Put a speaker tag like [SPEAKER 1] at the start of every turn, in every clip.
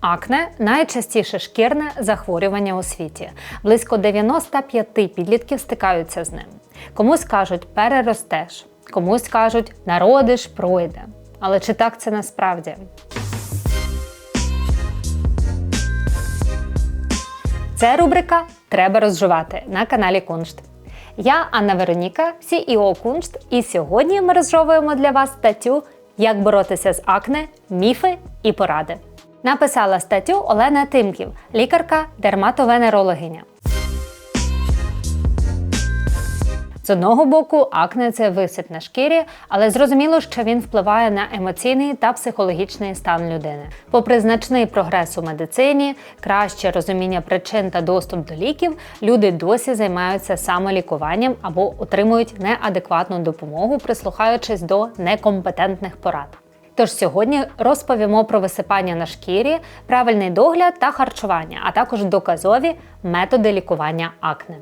[SPEAKER 1] Акне найчастіше шкірне захворювання у світі. Близько 95 підлітків стикаються з ним. Комусь кажуть переростеш, комусь кажуть народиш пройде. Але чи так це насправді? Це рубрика Треба розжувати на каналі Куншт. Я Анна Вероніка, CEO Куншт, і сьогодні ми розжовуємо для вас статтю Як боротися з акне, міфи і поради. Написала статтю Олена Тимків, лікарка дерматовенерологиня. З одного боку, акне це висип на шкірі, але зрозуміло, що він впливає на емоційний та психологічний стан людини. Попри значний прогрес у медицині, краще розуміння причин та доступ до ліків, люди досі займаються самолікуванням або отримують неадекватну допомогу, прислухаючись до некомпетентних порад. Тож сьогодні розповімо про висипання на шкірі, правильний догляд та харчування, а також доказові методи лікування акне.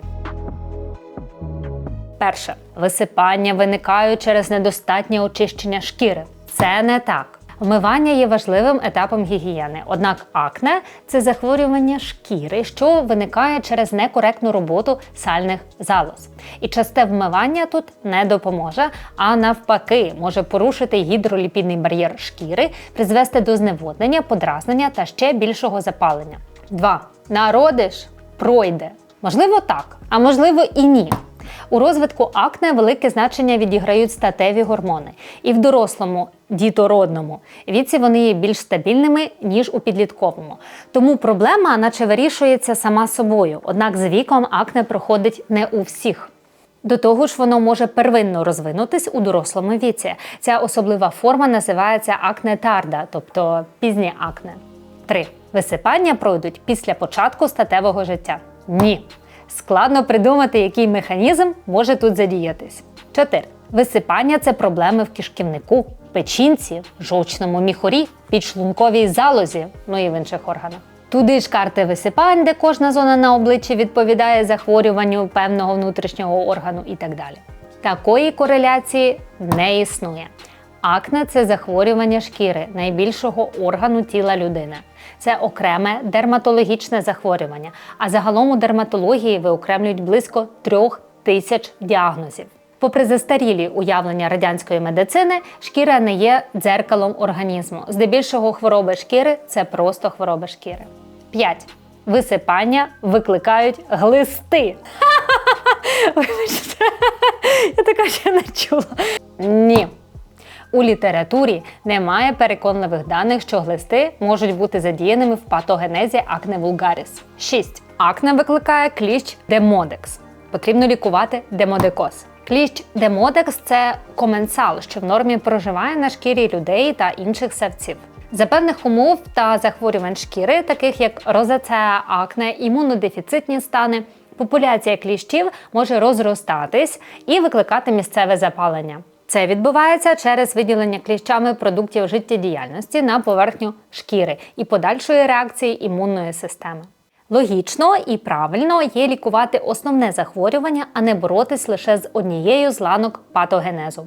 [SPEAKER 1] Перше висипання виникають через недостатнє очищення шкіри. Це не так. Вмивання є важливим етапом гігієни, однак акне це захворювання шкіри, що виникає через некоректну роботу сальних залоз. І часте вмивання тут не допоможе, а навпаки, може порушити гідроліпідний бар'єр шкіри, призвести до зневоднення, подразнення та ще більшого запалення. 2. Народиш пройде. Можливо, так, а можливо і ні. У розвитку акне велике значення відіграють статеві гормони. І в дорослому дітородному віці вони є більш стабільними, ніж у підлітковому. Тому проблема, наче вирішується сама собою. Однак з віком акне проходить не у всіх. До того ж, воно може первинно розвинутись у дорослому віці. Ця особлива форма називається акне тарда, тобто пізнє акне. 3. Висипання пройдуть після початку статевого життя. Ні. Складно придумати, який механізм може тут задіятись. 4. Висипання це проблеми в кишківнику, печінці, жовчному міхурі, підшлунковій залозі, ну і в інших органах. Туди ж карти висипань, де кожна зона на обличчі відповідає захворюванню певного внутрішнього органу і так далі. Такої кореляції не існує. Акне це захворювання шкіри найбільшого органу тіла людини. Це окреме дерматологічне захворювання. А загалом у дерматології виокремлюють близько трьох тисяч діагнозів. Попри застарілі уявлення радянської медицини, шкіра не є дзеркалом організму. Здебільшого хвороби шкіри це просто хвороби шкіри. 5. Висипання викликають глисти. Вибачте, я така ще не чула. Ні. У літературі немає переконливих даних, що глисти можуть бути задіяними в патогенезі акне вулгаріс. 6. Акне викликає кліщ демодекс. Потрібно лікувати демодекоз. Кліщ демодекс це коменсал, що в нормі проживає на шкірі людей та інших савців. За певних умов та захворювань шкіри, таких як розацеа, акне, імунодефіцитні стани, популяція кліщів може розростатись і викликати місцеве запалення. Це відбувається через виділення кліщами продуктів життєдіяльності на поверхню шкіри і подальшої реакції імунної системи. Логічно і правильно є лікувати основне захворювання, а не боротись лише з однією з ланок патогенезу.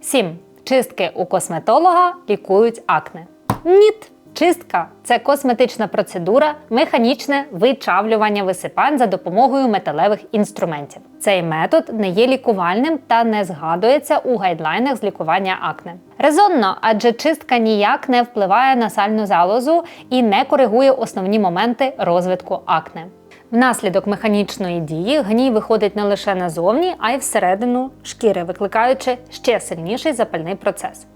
[SPEAKER 1] 7. Чистки у косметолога лікують акне. Ніт! Чистка це косметична процедура, механічне вичавлювання висипань за допомогою металевих інструментів. Цей метод не є лікувальним та не згадується у гайдлайнах з лікування акне. Резонно, адже чистка ніяк не впливає на сальну залозу і не коригує основні моменти розвитку акне. Внаслідок механічної дії гній виходить не лише назовні, а й всередину шкіри, викликаючи ще сильніший запальний процес.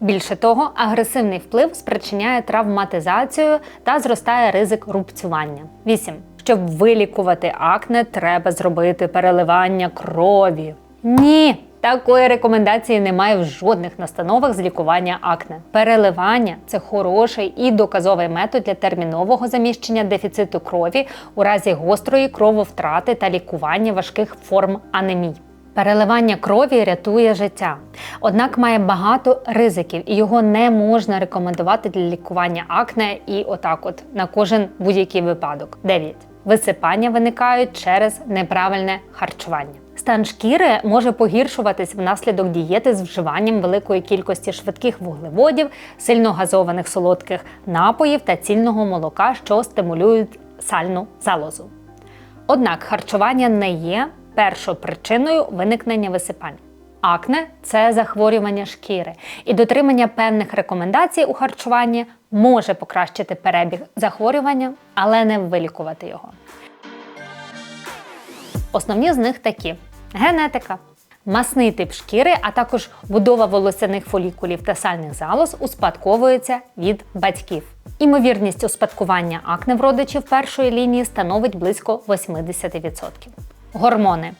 [SPEAKER 1] Більше того, агресивний вплив спричиняє травматизацію та зростає ризик рубцювання. 8. Щоб вилікувати акне, треба зробити переливання крові. Ні! Такої рекомендації немає в жодних настановах з лікування акне. Переливання це хороший і доказовий метод для термінового заміщення дефіциту крові у разі гострої крововтрати та лікування важких форм анемії. Переливання крові рятує життя, однак має багато ризиків і його не можна рекомендувати для лікування акне і отак, от на кожен будь-який випадок. 9. Висипання виникають через неправильне харчування. Стан шкіри може погіршуватись внаслідок дієти з вживанням великої кількості швидких вуглеводів, сильно газованих солодких напоїв та цільного молока, що стимулюють сальну залозу. Однак харчування не є першопричиною виникнення висипань. Акне це захворювання шкіри, і дотримання певних рекомендацій у харчуванні може покращити перебіг захворювання, але не вилікувати його. Основні з них такі: генетика, масний тип шкіри, а також будова волосяних фолікулів та сальних залоз успадковується від батьків. Імовірність успадкування акне в родичів першої лінії становить близько 80%. Гормони.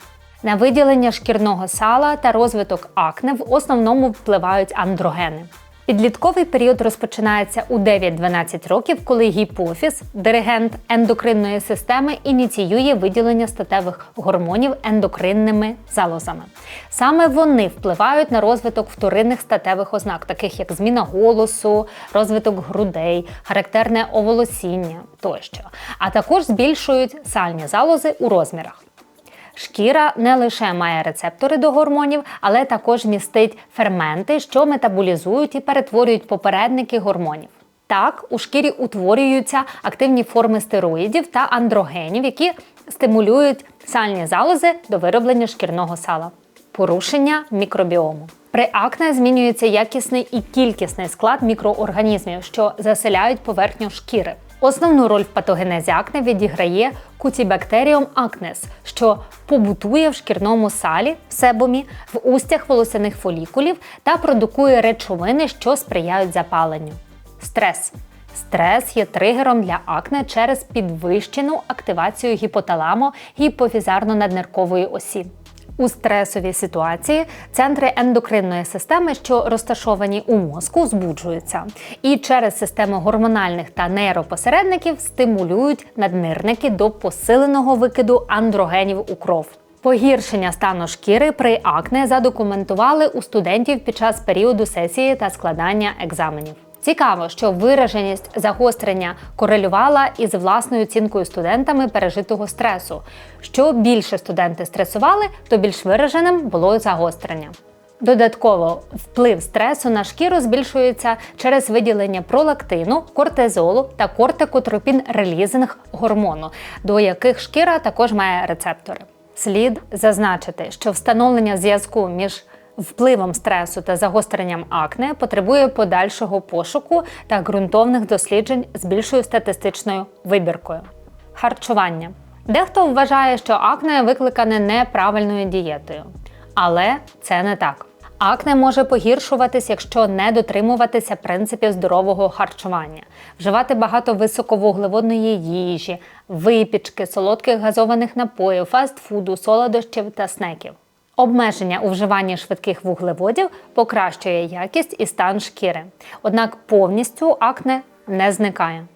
[SPEAKER 1] На виділення шкірного сала та розвиток акне в основному впливають андрогени. Підлітковий період розпочинається у 9-12 років, коли гіпофіз, диригент ендокринної системи, ініціює виділення статевих гормонів ендокринними залозами. Саме вони впливають на розвиток вторинних статевих ознак, таких як зміна голосу, розвиток грудей, характерне оволосіння тощо, а також збільшують сальні залози у розмірах. Шкіра не лише має рецептори до гормонів, але також містить ферменти, що метаболізують і перетворюють попередники гормонів. Так, у шкірі утворюються активні форми стероїдів та андрогенів, які стимулюють сальні залози до вироблення шкірного сала. Порушення мікробіому. При акне змінюється якісний і кількісний склад мікроорганізмів, що заселяють поверхню шкіри. Основну роль в патогенезі акне відіграє кутібактеріум акнес, що побутує в шкірному салі, в себумі, в устях волосяних фолікулів та продукує речовини, що сприяють запаленню. Стрес. Стрес є тригером для акне через підвищену активацію гіпоталамо гіпофізарно-надниркової осі. У стресовій ситуації центри ендокринної системи, що розташовані у мозку, збуджуються, і через систему гормональних та нейропосередників стимулюють наднирники до посиленого викиду андрогенів у кров. Погіршення стану шкіри при акне задокументували у студентів під час періоду сесії та складання екзаменів. Цікаво, що вираженість загострення корелювала із власною оцінкою студентами пережитого стресу. Що більше студенти стресували, то більш вираженим було загострення. Додатково вплив стресу на шкіру збільшується через виділення пролактину, кортизолу та кортикотропін релізинг гормону, до яких шкіра також має рецептори. Слід зазначити, що встановлення зв'язку між впливом стресу та загостренням акне потребує подальшого пошуку та ґрунтовних досліджень з більшою статистичною вибіркою. Харчування. Дехто вважає, що акне викликане неправильною дієтою. Але це не так. Акне може погіршуватись, якщо не дотримуватися принципів здорового харчування, вживати багато високовуглеводної їжі, випічки, солодких газованих напоїв, фастфуду, солодощів та снеків. Обмеження у вживанні швидких вуглеводів покращує якість і стан шкіри. Однак повністю акне не зникає.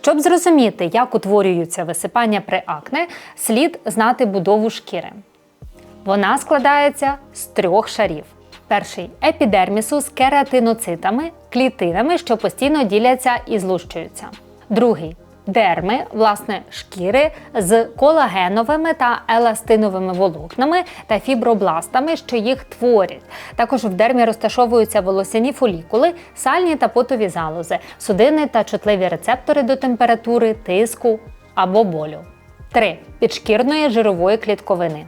[SPEAKER 1] Щоб зрозуміти, як утворюються висипання при акне, слід знати будову шкіри. Вона складається з трьох шарів. Перший епідермісу з кератиноцитами, клітинами, що постійно діляться і злущуються. Другий дерми, власне, шкіри з колагеновими та еластиновими волокнами та фібробластами, що їх творять. Також в дермі розташовуються волосяні фолікули, сальні та потові залози, судини та чутливі рецептори до температури, тиску або болю. 3. Підшкірної жирової клітковини.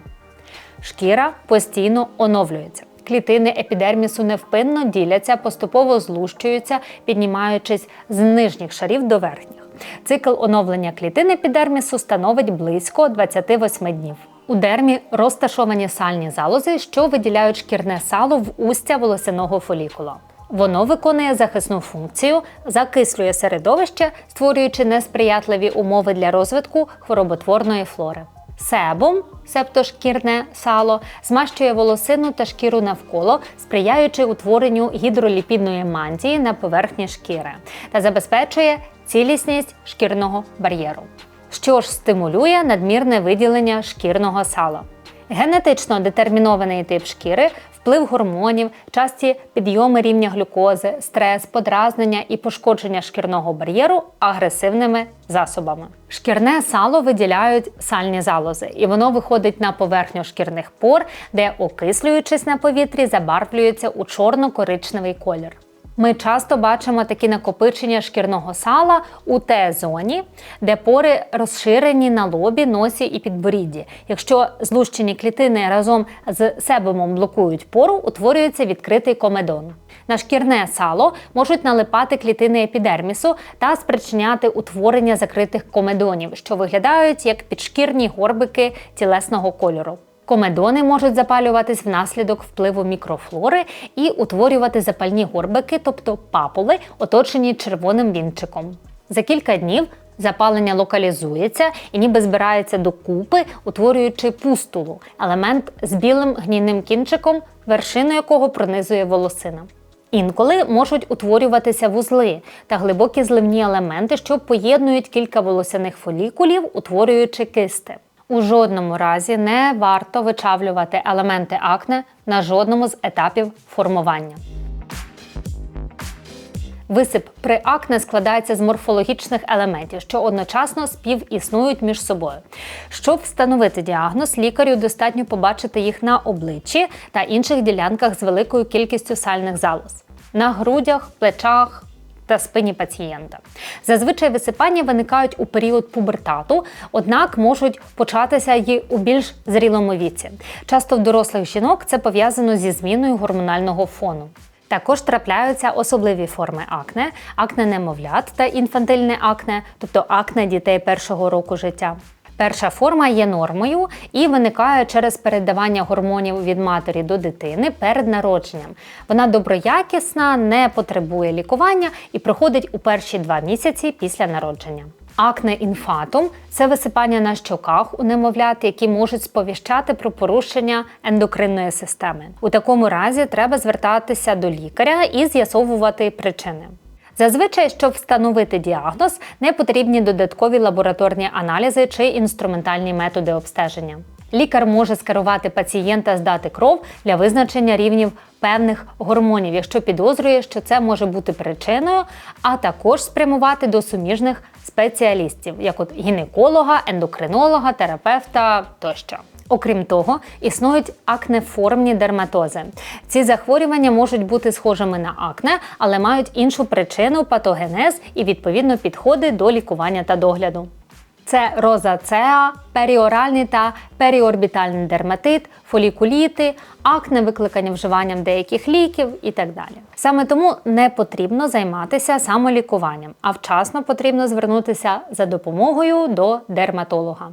[SPEAKER 1] Шкіра постійно оновлюється. Клітини епідермісу невпинно діляться, поступово злущуються, піднімаючись з нижніх шарів до верхніх. Цикл оновлення клітин епідермісу становить близько 28 днів. У дермі розташовані сальні залози, що виділяють шкірне сало в устя волосяного фолікула. Воно виконує захисну функцію, закислює середовище, створюючи несприятливі умови для розвитку хвороботворної флори. Себум, септошкірне сало, змащує волосину та шкіру навколо, сприяючи утворенню гідроліпідної мантії на поверхні шкіри та забезпечує цілісність шкірного бар'єру, що ж стимулює надмірне виділення шкірного сала. Генетично детермінований тип шкіри вплив гормонів, часті підйоми рівня глюкози, стрес, подразнення і пошкодження шкірного бар'єру агресивними засобами. Шкірне сало виділяють сальні залози, і воно виходить на поверхню шкірних пор, де, окислюючись на повітрі, забарвлюється у чорно-коричневий колір. Ми часто бачимо такі накопичення шкірного сала у Т-зоні, де пори розширені на лобі, носі і підборідді. Якщо злущені клітини разом з себумом блокують пору, утворюється відкритий комедон. На шкірне сало можуть налипати клітини епідермісу та спричиняти утворення закритих комедонів, що виглядають як підшкірні горбики тілесного кольору. Комедони можуть запалюватись внаслідок впливу мікрофлори і утворювати запальні горбики, тобто папули, оточені червоним вінчиком. За кілька днів запалення локалізується і ніби збирається докупи, утворюючи пустулу, елемент з білим гнійним кінчиком, вершину якого пронизує волосина. Інколи можуть утворюватися вузли та глибокі зливні елементи, що поєднують кілька волосяних фолікулів, утворюючи кисти. У жодному разі не варто вичавлювати елементи акне на жодному з етапів формування. Висип при акне складається з морфологічних елементів, що одночасно співіснують між собою. Щоб встановити діагноз, лікарю достатньо побачити їх на обличчі та інших ділянках з великою кількістю сальних залоз на грудях, плечах. Та спині пацієнта. Зазвичай висипання виникають у період пубертату, однак можуть початися й у більш зрілому віці. Часто в дорослих жінок це пов'язано зі зміною гормонального фону. Також трапляються особливі форми акне, акне немовлят та інфантильне акне, тобто акне дітей першого року життя. Перша форма є нормою і виникає через передавання гормонів від матері до дитини перед народженням. Вона доброякісна, не потребує лікування і проходить у перші два місяці після народження. Акне інфатум це висипання на щоках у немовлят, які можуть сповіщати про порушення ендокринної системи. У такому разі треба звертатися до лікаря і з'ясовувати причини. Зазвичай, щоб встановити діагноз, не потрібні додаткові лабораторні аналізи чи інструментальні методи обстеження. Лікар може скерувати пацієнта здати кров для визначення рівнів певних гормонів, якщо підозрює, що це може бути причиною, а також спрямувати до суміжних спеціалістів, як от гінеколога, ендокринолога, терапевта тощо. Окрім того, існують акнеформні дерматози. Ці захворювання можуть бути схожими на акне, але мають іншу причину патогенез і відповідно підходи до лікування та догляду. Це розацеа, періоральний та періорбітальний дерматит, фолікуліти, акне, викликані вживанням деяких ліків і так далі. Саме тому не потрібно займатися самолікуванням, а вчасно потрібно звернутися за допомогою до дерматолога.